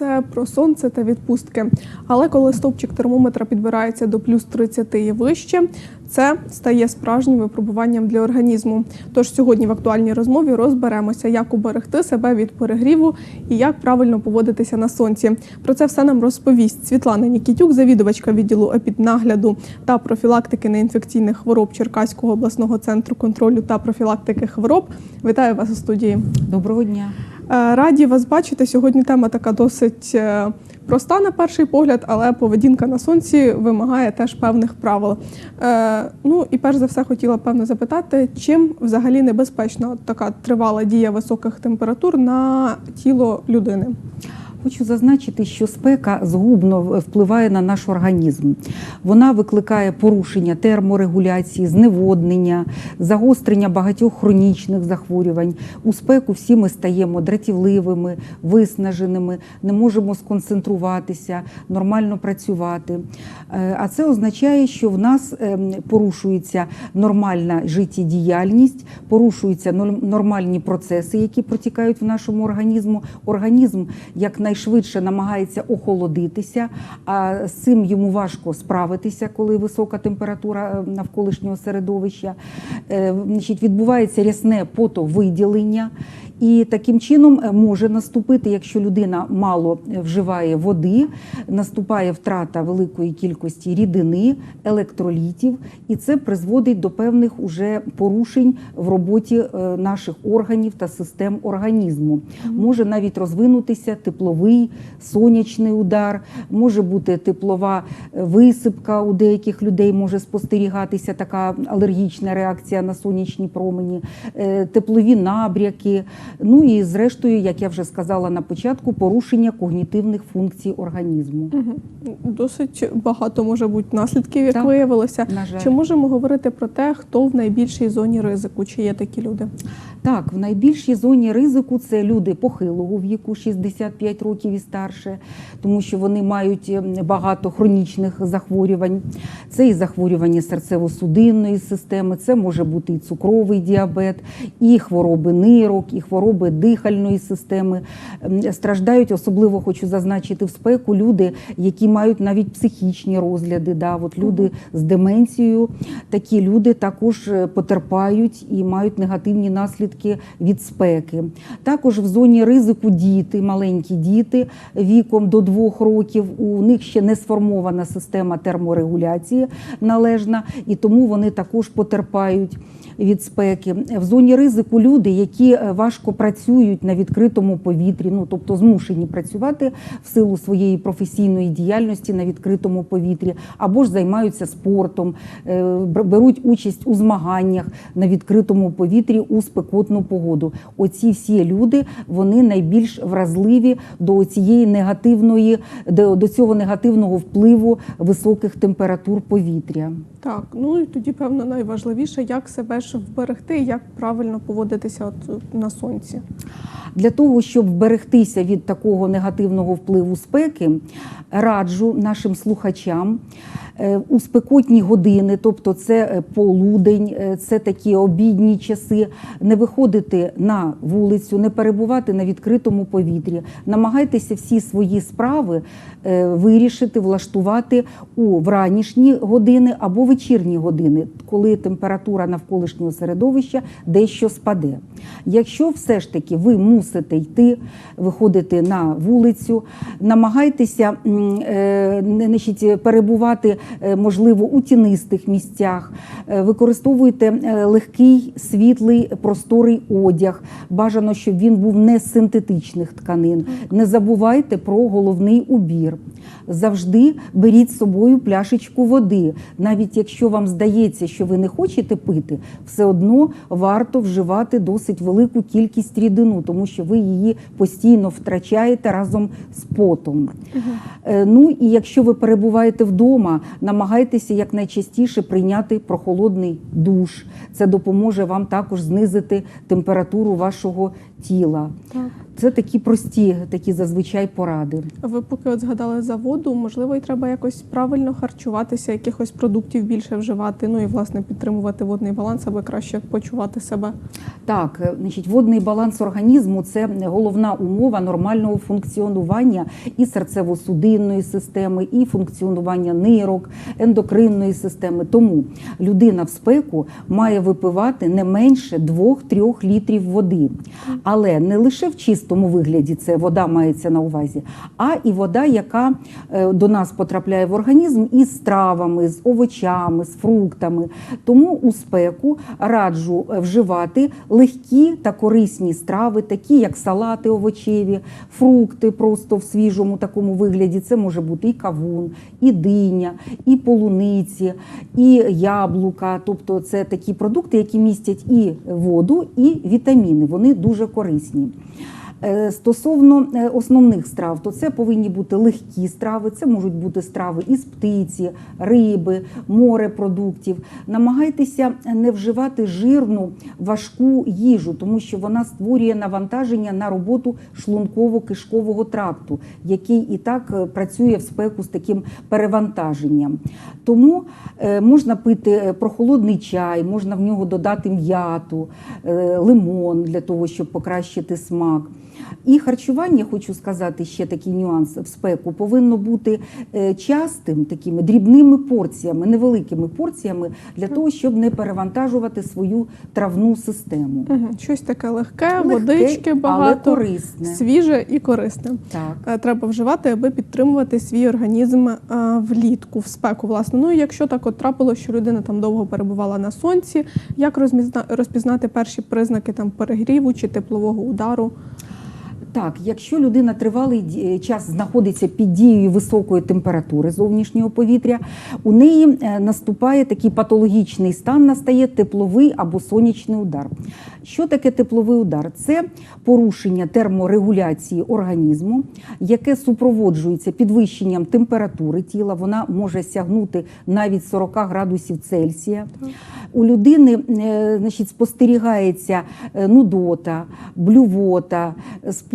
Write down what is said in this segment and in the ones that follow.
все про сонце та відпустки. Але коли стовпчик термометра підбирається до плюс 30 і вище, це стає справжнім випробуванням для організму. Тож сьогодні в актуальній розмові розберемося, як уберегти себе від перегріву і як правильно поводитися на сонці. Про це все нам розповість Світлана Нікітюк, завідувачка відділу епіднагляду та профілактики неінфекційних хвороб Черкаського обласного центру контролю та профілактики хвороб. Вітаю вас у студії. Доброго дня. Е, Раді вас бачити. Сьогодні тема така досить е, проста на перший погляд, але поведінка на сонці вимагає теж певних правил. Е, Ну і перш за все хотіла певно запитати, чим взагалі небезпечна така тривала дія високих температур на тіло людини. Хочу зазначити, що спека згубно впливає на наш організм. Вона викликає порушення терморегуляції, зневоднення, загострення багатьох хронічних захворювань. У спеку всі ми стаємо дратівливими, виснаженими, не можемо сконцентруватися, нормально працювати. Е, А це означає, що в нас ем, порушується нормальна життєдіяльність, порушуються нормальні процеси, які протікають в нашому організму. Організм якнайшвидше намагається охолодитися, а з цим йому важко справитися, коли висока температура е, навколишнього середовища. Е, Значить, відбувається рясне потовиділення. І таким чином е, може наступити, якщо людина мало вживає води, наступає втрата великої кількості рідини, електролітів, і це призводить до певних уже порушень в роботі наших органів та систем організму. Може навіть розвинутися тепловий сонячний удар, може бути теплова е, висипка у деяких людей, може спостерігатися така алергічна реакція на сонячні промені, е, теплові набряки. Ну і зрештою, як я вже сказала на початку, порушення когнітивних функцій організму. Досить багато може бути наслідків, як Так. виявилося. На жаль. Чи можемо говорити про те, хто в найбільшій зоні ризику? Чи є такі люди? Так, в найбільшій зоні ризику це люди похилого віку, 65 років і старше, тому що вони мають ем, багато хронічних захворювань. Це і захворювання серцево-судинної системи, це може бути і цукровий діабет, і хвороби нирок, і хвороби дихальної системи. Ем, Страждають, особливо хочу зазначити в спеку, люди, які мають навіть психічні розгляди. Да, от люди з деменцією, такі люди також е, потерпають і мають негативні наслідки від спеки. Також в зоні ризику діти, маленькі діти віком до двох років. У них ще не сформована система терморегуляції належна, і тому вони також потерпають. Від спеки в зоні ризику люди, які е, важко працюють на відкритому повітрі, ну тобто змушені працювати в силу своєї професійної діяльності на відкритому повітрі, або ж займаються спортом, е, беруть участь у змаганнях на відкритому повітрі у спекотну погоду. Оці всі люди вони найбільш вразливі до цієї негативної, до, до цього негативного впливу високих температур повітря. Так, ну і тоді, певно, найважливіше, як себе ж вберегти, як правильно поводитися от на сонці. Для того, щоб вберегтися від такого негативного впливу спеки, раджу нашим слухачам у спекотні години, тобто це е, полудень, е, це такі обідні часи, не виходити на вулицю, не перебувати на відкритому повітрі. Намагайтеся всі свої справи е, вирішити, влаштувати у вранішні години або вечірні години, коли температура навколишнього середовища дещо спаде. Якщо все ж таки ви мусите йти, виходити на вулицю, намагайтеся е, значить, перебувати, е, можливо, у тінистих місцях, Е, використовуйте е, легкий, світлий, просторий одяг. Бажано, щоб він був не з синтетичних тканин. Не забувайте про головний убір. Завжди беріть з собою пляшечку води. Навіть якщо вам здається, що ви не хочете пити, все одно варто вживати досить велику кількість рідину, тому що ви її постійно втрачаєте разом з потом. Е, Ну і якщо ви перебуваєте вдома, намагайтеся якнайчастіше прийняти прохолодний душ. Це допоможе вам також знизити температуру вашого тіла. Так. Це такі прості, такі зазвичай поради. Ви поки от згадали за воду, можливо, і треба якось правильно харчуватися, якихось продуктів більше вживати, ну і власне підтримувати водний баланс, аби краще почувати себе. Так, е, значить, водний баланс організму це головна умова нормального функціонування і серцево-судинної системи, і функціонування нирок, ендокринної системи. Тому людина в спеку має випивати не менше 2-3 літрів води. Але не лише в чистому вигляді це вода мається на увазі, а і вода, яка е, до нас потрапляє в організм із травами, з овочами, з фруктами. Тому у спеку раджу е, вживати легкі та корисні страви, такі як салати овочеві, фрукти просто в свіжому такому вигляді. Це може бути і кавун, і диня, і полуниці, і яблука. Тобто це такі продукти, які містять і воду, і вітаміни. Вони дуже корисні. Е, Стосовно е, основних страв, то це повинні бути легкі страви, це можуть бути страви із птиці, риби, морепродуктів. Намагайтеся не вживати жирну важку їжу, тому що вона створює навантаження на роботу шлунково-кишкового тракту, який і так е, працює в спеку з таким перевантаженням. Тому е, можна пити е, прохолодний чай, можна в нього додати м'яту, е, лимон для того, щоб покращити смак. І харчування, хочу сказати, ще такий нюанс в спеку, повинно бути е, частим, такими дрібними порціями, невеликими порціями, для того, щоб не перевантажувати свою травну систему. Угу. Щось таке легке, Легке, водички але багато, корисне. свіже і корисне. Так. Е, Треба вживати, аби підтримувати свій організм е, влітку, в спеку. Власне, ну і якщо так от трапило, що людина там довго перебувала на сонці, як розпізнати перші признаки там перегріву чи теплового удару? Так, якщо людина тривалий час знаходиться під дією високої температури зовнішнього повітря, у неї е, наступає такий патологічний стан, настає тепловий або сонячний удар. Що таке тепловий удар? Це порушення терморегуляції організму, яке супроводжується підвищенням температури тіла. Вона може сягнути навіть 40 градусів Цельсія. У людини е, значить, спостерігається е, нудота, блювота,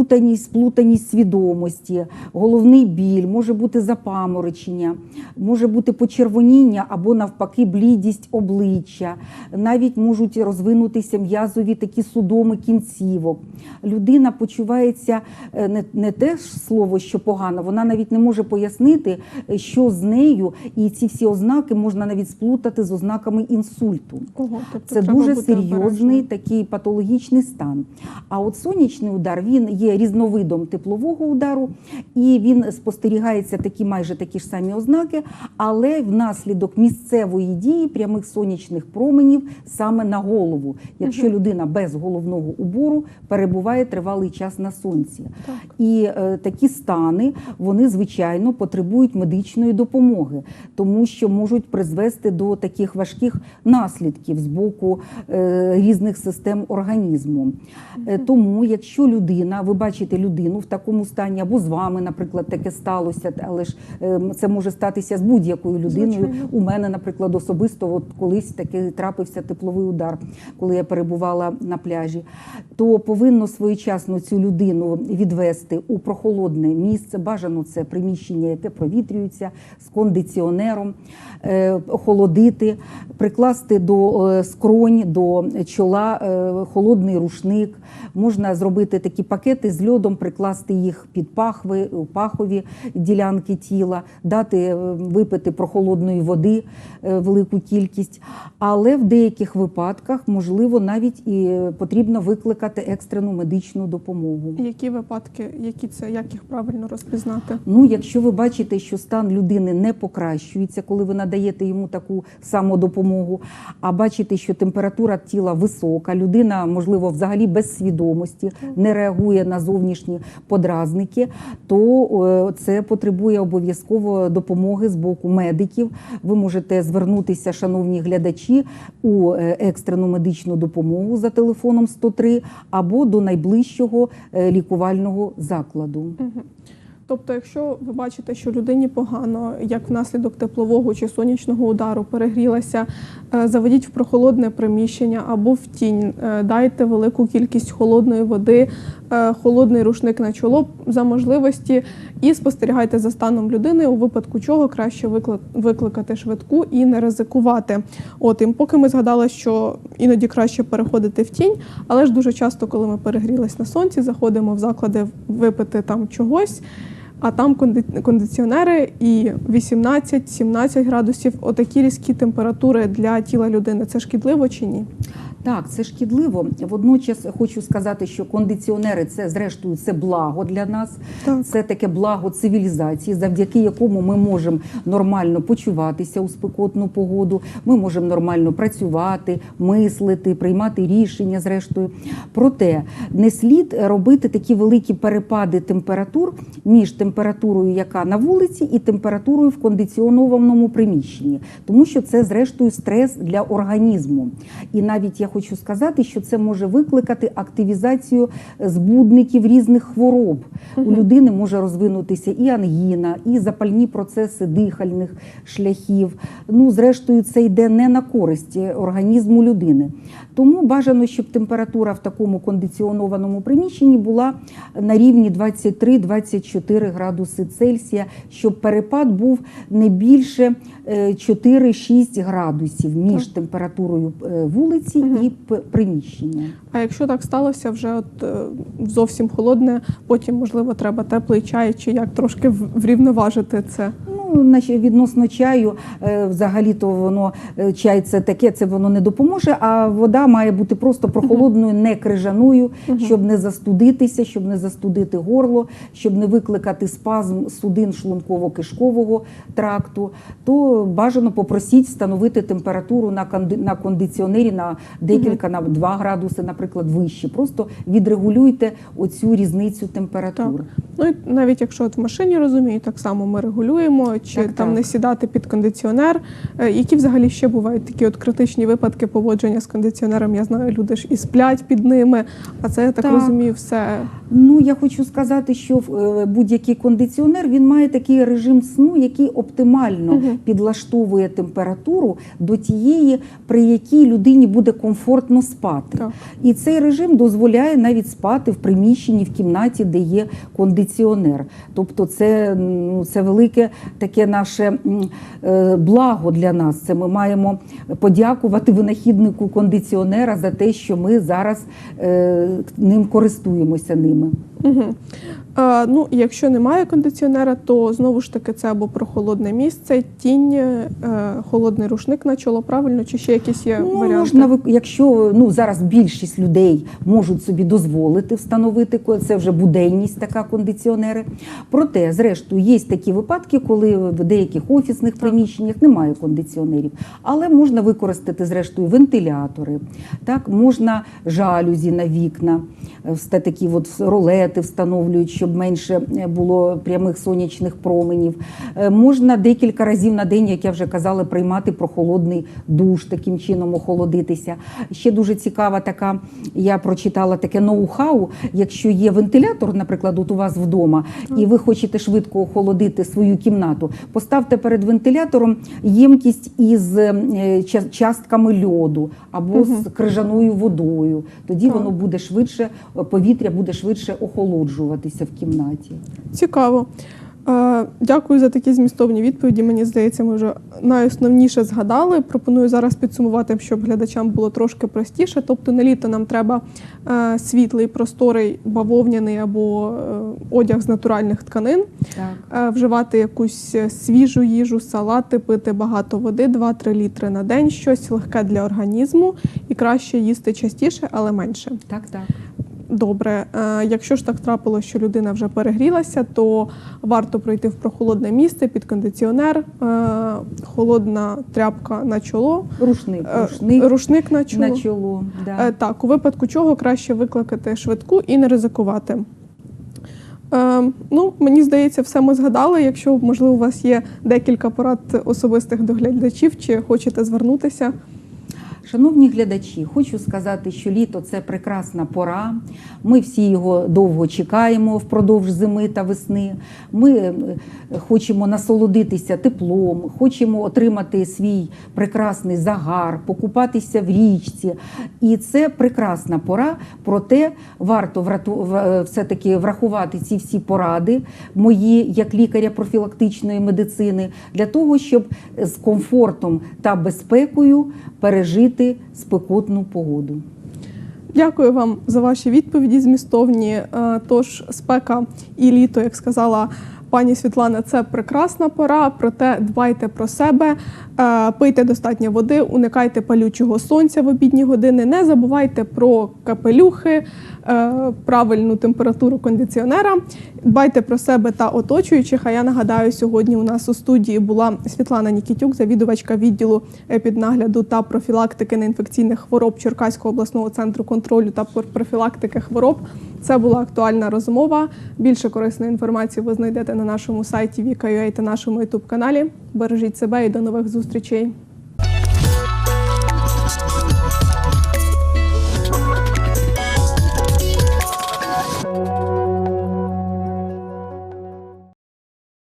спутаність, сплутаність свідомості, головний біль, може бути запаморочення, може бути почервоніння або навпаки блідість обличчя. Навіть можуть розвинутися м'язові такі судоми кінцівок. Людина почувається е, не, не те ж слово, що погано, вона навіть не може пояснити, е, що з нею, і ці всі ознаки можна навіть сплутати з ознаками інсульту. Ого, тобто Це дуже серйозний обережним. такий патологічний стан. А от сонячний удар він є різновидом теплового удару, і він спостерігається такі майже такі ж самі ознаки, але внаслідок місцевої дії прямих сонячних променів саме на голову, якщо людина без головного убору перебуває тривалий час на сонці. Так. І е, такі стани вони звичайно потребують медичної допомоги, тому що можуть призвести до таких важких наслідків з боку е, різних систем організму. Е, тому, якщо людина, ви бачите людину в такому стані, або з вами, наприклад, таке сталося, але ж е, це може статися з будь-якою людиною. Звичайно. У мене, наприклад, особисто от колись таки трапився тепловий удар, коли я перебувала на пляжі, то повинно своєчасно цю людину відвести у прохолодне місце. Бажано це приміщення, яке провітрюється з кондиціонером, е, охолодити, прикласти до е, скронь, до чола е, холодний рушник. Можна зробити такі пакети з льодом, прикласти їх під пахви, у пахові ділянки тіла, дати е, випити прохолодної води е, велику кількість. Але в деяких випадках можливо навіть і е, потрібно викликати екстрену медичну допомогу. Які випадки, які це, як їх правильно розпізнати? Ну, якщо ви бачите, що стан людини не покращується, коли ви надаєте йому таку самодопомогу, а бачите, що температура тіла висока, людина, можливо, взагалі без свідомості, не реагує на зовнішні подразники, то е, це потребує обов'язково допомоги з боку медиків. Ви можете звернутися, шановні глядачі, у е, екстрену медичну допомогу за телефоном 103 або до найближчого е, лікувального закладу. Мгм. Тобто, якщо ви бачите, що людині погано, як внаслідок теплового чи сонячного удару перегрілася, е, заведіть в прохолодне приміщення або в тінь, е, дайте велику кількість холодної води, е, холодний рушник на чоло за можливості і спостерігайте за станом людини, у випадку чого краще викли- викликати швидку і не ризикувати. От і поки ми згадали, що іноді краще переходити в тінь, але ж дуже часто, коли ми перегрілись на сонці, заходимо в заклади випити там чогось. А там конди- кондиціонери і 18-17 градусів. Отакі різкі температури для тіла людини. Це шкідливо чи ні? Так, це шкідливо. Водночас хочу сказати, що кондиціонери це зрештою це благо для нас. Так. Це таке благо цивілізації, завдяки якому ми можемо нормально почуватися у спекотну погоду. Ми можемо нормально працювати, мислити, приймати рішення. Зрештою, проте не слід робити такі великі перепади температур між температурою, яка на вулиці, і температурою в кондиціонованому приміщенні, тому що це зрештою стрес для організму. І навіть я хочу сказати, що це може викликати активізацію збудників різних хвороб. У людини може розвинутися і ангіна, і запальні процеси дихальних шляхів. Ну, зрештою, це йде не на користь організму людини. Тому бажано, щоб температура в такому кондиціонованому приміщенні була на рівні 23-24 градуси Цельсія, щоб перепад був не більше е, 4-6 градусів між температурою е, вулиці і п- приміщення. А якщо так сталося, вже от е, зовсім холодне, потім можливо треба теплий чай, чи як трошки врівноважити це. Ну, відносно чаю, е, взагалі-то воно е, чай це таке, це воно не допоможе. А вода має бути просто прохолодною, не крижаною, щоб не застудитися, щоб не застудити горло, щоб не викликати спазм судин шлунково-кишкового тракту. То бажано попросіть встановити температуру на конди- на кондиціонері на декілька на 2 градуси, наприклад, вище. Просто відрегулюйте оцю різницю температур. Ну і навіть якщо от в машині розумію, так само ми регулюємо, чи Так, там так. не сідати під кондиціонер. Е, Які взагалі ще бувають такі от критичні випадки поводження з кондиціонером? Я знаю, люди ж і сплять під ними, а це я так, Так. розумію, все Ну, я хочу сказати, що е, будь-який кондиціонер він має такий режим сну, який оптимально Мгм. підлаштовує температуру до тієї, при якій людині буде комфортно спати. Так. І цей режим дозволяє навіть спати в приміщенні, в кімнаті, де є кондиціонер. Тобто, це, ну, це велике таке наше е, благо для нас. Це ми маємо подякувати винахіднику кондиціонера за те, що ми зараз е, ним користуємося ними. Угу. Е, ну, якщо немає кондиціонера, то знову ж таки це або прохолодне місце, тінь, е, холодний рушник на чоло, правильно, чи ще якісь є Ну, варіанти? можна, якщо ну, зараз більшість людей можуть собі дозволити встановити, це вже буденність така кондиціонери. Проте, зрештою, є такі випадки, коли в деяких офісних приміщеннях немає кондиціонерів. Але можна використати, зрештою, вентилятори, так, можна жалюзі на вікна, е, такі от ролети встановлюють, щоб менше е, було прямих сонячних променів. Е, Можна декілька разів на день, як я вже казала, приймати прохолодний душ, таким чином охолодитися. Ще дуже цікава така, я прочитала таке ноу-хау. Якщо є вентилятор, наприклад, от у вас вдома, і ви хочете швидко охолодити свою кімнату, поставте перед вентилятором ємкість із е, частками льоду або з крижаною водою. Тоді воно буде швидше, повітря буде швидше охолоджуватися в кімнаті. Цікаво. Е, Дякую за такі змістовні відповіді. Мені здається, ми вже найосновніше згадали. Пропоную зараз підсумувати, щоб глядачам було трошки простіше. Тобто на літо нам треба е, світлий, просторий, бавовняний або е, одяг з натуральних тканин, Так. вживати якусь свіжу їжу, салати, пити багато води, 2-3 літри на день, щось легке для організму, і краще їсти частіше, але менше. Так, так. Добре, Е, якщо ж так трапилося, що людина вже перегрілася, то варто пройти в прохолодне місце під кондиціонер, е, холодна тряпка на чоло, Рушник, е, рушник рушник на чоло. на чоло. Да. Так, у випадку чого краще викликати швидку і не ризикувати. Ну, мені здається, все ми згадали. Якщо, можливо, у вас є декілька порад особистих до глядачів, чи хочете звернутися. Шановні глядачі, хочу сказати, що літо це прекрасна пора. Ми всі його довго чекаємо впродовж зими та весни. Ми е, хочемо насолодитися теплом, хочемо отримати свій прекрасний загар, покупатися в річці. І це прекрасна пора. Проте варто е, все-таки врахувати ці всі поради мої як лікаря профілактичної медицини для того, щоб з комфортом та безпекою пережити спекотну погоду. Дякую вам за ваші відповіді змістовні. Е, Тож спека і літо, як сказала пані Світлана, це прекрасна пора. Проте дбайте про себе, пийте достатньо води, уникайте палючого сонця в обідні години. Не забувайте про капелюхи, е, правильну температуру кондиціонера. Дбайте про себе та оточуючих. А я нагадаю, сьогодні у нас у студії була Світлана Нікітюк, завідувачка відділу епіднагляду та профілактики неінфекційних хвороб Черкаського обласного центру контролю та профілактики хвороб. Це була актуальна розмова. Більше корисної інформації ви знайдете на нашому сайті Vika.ua та нашому youtube каналі. Бережіть себе і до нових зустрічей.